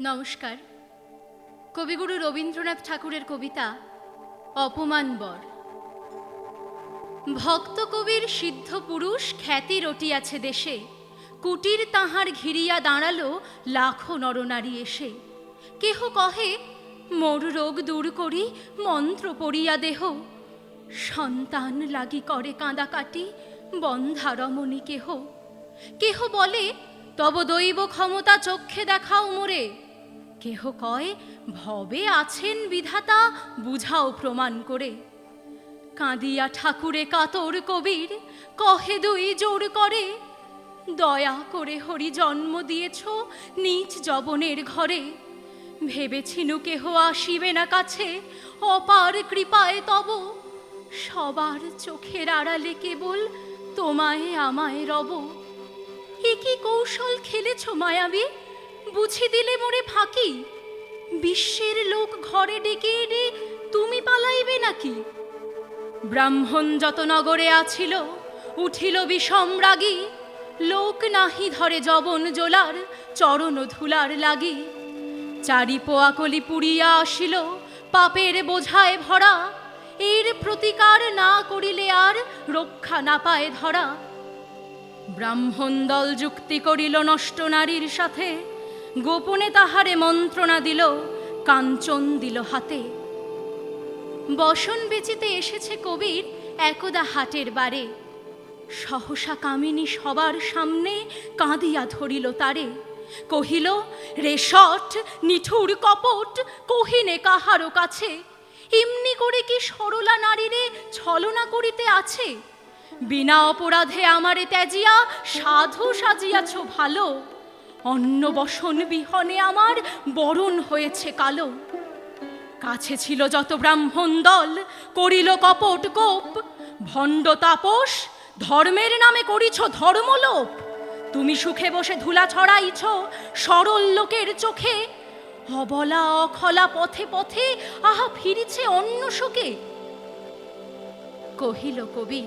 নমস্কার। কবিগুরু রবীন্দ্রনাথ ঠাকুরের কবিতা, অপমান বর। ভক্ত কবির সিদ্ধ পুরুষ খ্যাতি রটিয়াছে দেশে, কুটির তাহার ঘিরিয়া দাঁড়াল লাখো নরনারী এসে। কেহ কহে, মোর রোগ দূর করি, মন্ত্র পড়িয়া দেহ। সন্তান লাগি করে কাঁদা কাটি, বন্ধা রমণী কেহ। কেহ বলে, তব দৈব ক্ষমতা চক্ষে দেখাও মোরে। কেহ কয়, ভবে আছেন বিধাতা, বুঝাও প্রমাণ করে। কাঁদিয়া ঠাকুরে কাতর কবির, কহে দুই জোর করে। দয়া করে হরি জন্ম দিয়েছ নিজ জবনের ঘরে। ভেবেছিনু কেহ আসিবে না কাছে, অপার কৃপায় তব। সবার চোখের আড়ালে কেবল তোমায় আমায় রব। কি কৌশল খেলেছ মায়াবী? বুঝি দিলে মোরে ফাঁকি? বিশ্বের লোক ঘরে ডেকে এনে তুমি পালাইবে নাকি? ব্রাহ্মণ যত নগরে আছিল, উঠিল বিষম রাগী। লোক নাহি ধরে জবন জোলার, চরণ ধুলার লাগি। চারি পোয়াকলি পুড়িয়া আসিল, পাপের বোঝায় ভরা। এর প্রতিকার না করিলে আর রক্ষা না পায় ধরা। ব্রাহ্মণ দল যুক্তি করিল নষ্ট নারীর সাথে গোপনে তাহারে মন্ত্রণা দিল, কাঞ্চন দিল হাতে। বসন বেচিতে এসেছে কবির একদা হাটের বারে। সহসা কামিনী সবার সামনে কাঁদিয়া ধরিল তারে। কহিল, রেশট, নিঠুর কপট, কহিনে কাহারও কাছে? এমনি করে কি সরলা নারীরে ছলনা করিতে আছে? বিনা অপরাধে আমারে ত্যাজিয়া সাধু সাজিয়াছ ভালো। অন্ন বসন বিহনে আমার বরণ হয়েছে কালো। কাছে ছিল যত ব্রাহ্মণ দল, করিল কপট কোপ। ভণ্ড তাপস, ধর্মের নামে করিছ ধর্মলোপ। তুমি সুখে বসে ধুলা ছড়াইছ সরল লোকের চোখে। অবলা অখলা পথে পথে আহা ফিরিছে অন্য শোকে। কহিল কবির,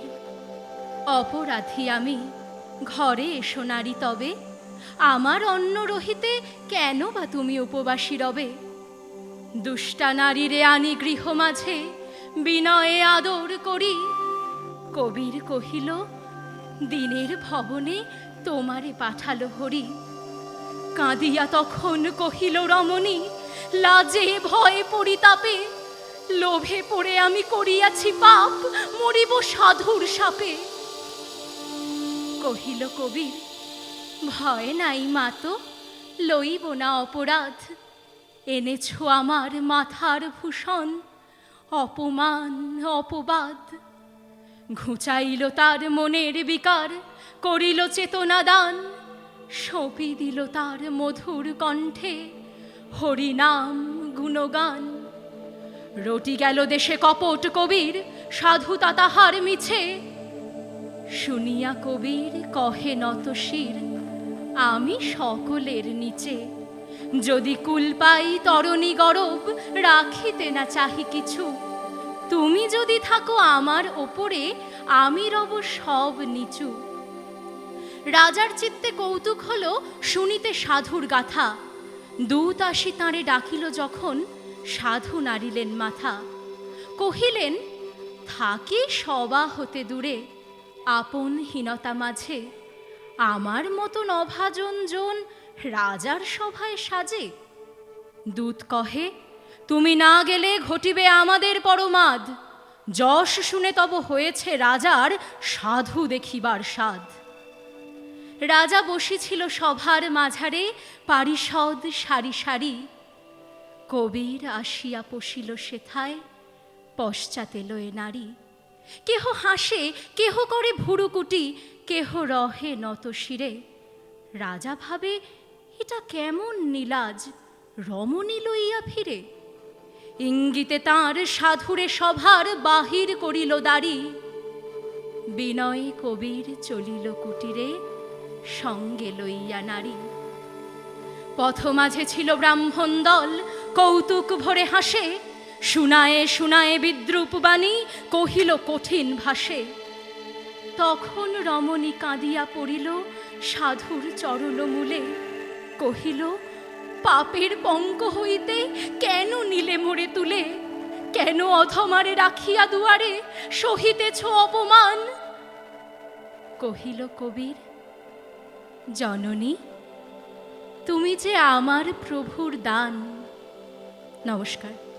অপরাধী আমি, ঘরে এসো নারী তবে। আমার অন্ন রহিতে কেন বা তুমি উপবাসী রবে? দুষ্টা নারীরে আনি গৃহ মাঝে, বিনয়ে আদর করি। কবির কহিল, দিনের ভবনে তোমারে পাঠালো হরি। কাঁদিয়া তখন কহিল রমণী, লাজে ভয়ে পরিতাপে, লোভে পড়ে আমি করিয়াছি পাপ, মরিব সাধুর সাপে। কহিল কবির ভয় নাই মাতো লইব না অপরাধ। এনেছ আমার মাথার ভূষণ, অপমান, অপবাদ। ঘুচাইল তার মনের বিকার, করিল চেতনা দান সঁপি দিল তার মধুর কণ্ঠে হরিনাম, গুণগান। রটি গেল দেশে কপট কবির সাধুতা তাহার মিছে। শুনিয়া কবির কহে নত শির আমি সকলের নিচে। যদি কুল পাই তরণী গরব, রাখিতে না চাহি কিছু। তুমি যদি থাকো আমার ওপরে, আমি রব সব নিচু। রাজার চিত্তে কৌতুক হল শুনিতে সাধুর গাথা। দূত আসি তাঁরে ডাকিল যখন, সাধু নাড়িলেন মাথা। কহিলেন, থাকি সবা হতে দূরে, আপন হীনতা মাঝে। আমার মতন অভাজন জন রাজার সভায় সাজে। দূত কহে, তুমি না গেলে ঘটিবে আমাদের পরমাদ। যশ শুনে তব হয়েছে রাজার সাধু দেখিবার স্বাদ। রাজা বসেছিল সভার মাঝারে, পারিষদ সারি সারি। কবির আসিয়া পশিল সেথায়, পশ্চাতে লয়ে নারী। কেহ হাসে, কেহ করে ভুরুকুটি কেহ রহে নত শিরে। রাজা ভাবে, এটা কেমন নীলাজ, রমণী লইয়া ফিরে। ইঙ্গিতে তাঁর সাধুরে সভার বাহির করিল দাড়ি। বিনয় কবির চলিল কুটিরে, সঙ্গে লইয়া নারী পথ মাঝে ছিল ব্রাহ্মণ দল, কৌতুক ভরে হাসে শুনায়ে শুনায়ে বিদ্রুপ বাণী কহিল, কঠিন ভাষে। তখন রমণী কাঁদিয়া পড়িল, সাধুর চরণ মূলে। কহিল, পাপের পঙ্ক হইতে কেন নিলে মোড়ে তুলে? কেন অধমারে রাখিয়া দুয়ারে সহিতেছ অপমান? কহিল, কবির, জননী, তুমি যে আমার প্রভুর দান। নমস্কার।